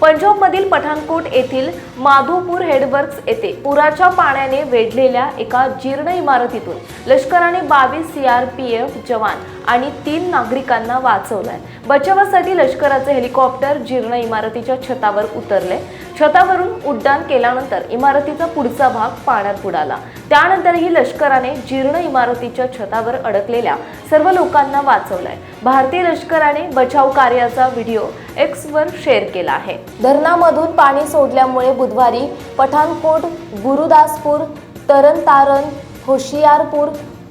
पंजाबमधील पठाणकोट येथील माधोपूर हेडवर्क्स येथे पुराच्या पाण्याने वेढलेल्या एका जीर्ण इमारतीतून लष्कराने बावीस सी आर पी एफ जवान आणि तीन नागरिकांना वाचवलंय. बचावासाठी लष्कराचे हेलिकॉप्टर जीर्ण इमारतीच्या छतावर उतरले. छतावरून उड्डाण केल्यानंतर इमारतीचा पुढचा भाग पाण्यात बुडाला. त्यानंतरही लष्कराने जीर्ण इमारतीच्या छतावर अडकलेल्या सर्व लोकांना वाचवलंय. भारतीय लष्कराने बचाव कार्याचा व्हिडिओ एक्स वर शेअर केला आहे. धरणामधून पाणी सोडल्यामुळे बुधवारी पठाणकोट गुरुदासपूर तरनतारन होशियारपूर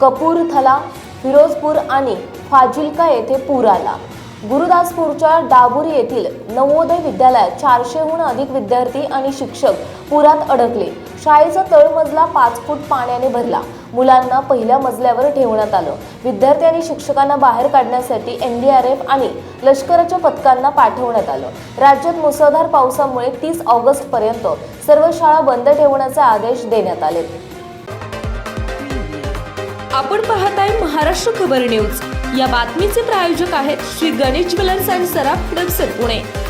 कपूरथला फिरोजपूर आणि फाजिल्का येथे पूर आला. गुरुदासपूरच्या डाबुरी येथील नवोदय विद्यालयात चारशेहून अधिक विद्यार्थी आणि शिक्षक पुरात अडकले. शाळेचा तळमजला पाच फूट पाण्याने भरला. मुलांना पहिल्या मजल्यावर ठेवण्यात आलं. विद्यार्थी आणि शिक्षकांना बाहेर काढण्यासाठी एनडीआरएफ आणि लष्कराच्या पथकांना पाठवण्यात आलं. राज्यात मुसळधार पावसामुळे तीस ऑगस्ट पर्यंत सर्व शाळा बंद ठेवण्याचे आदेश देण्यात आले. आपण पाहताय महाराष्ट्र खबर न्यूज. या बातमीचे प्रायोजक आहेत श्री गणेश ज्वेलर्स अँड सराफ हडपसर पुणे.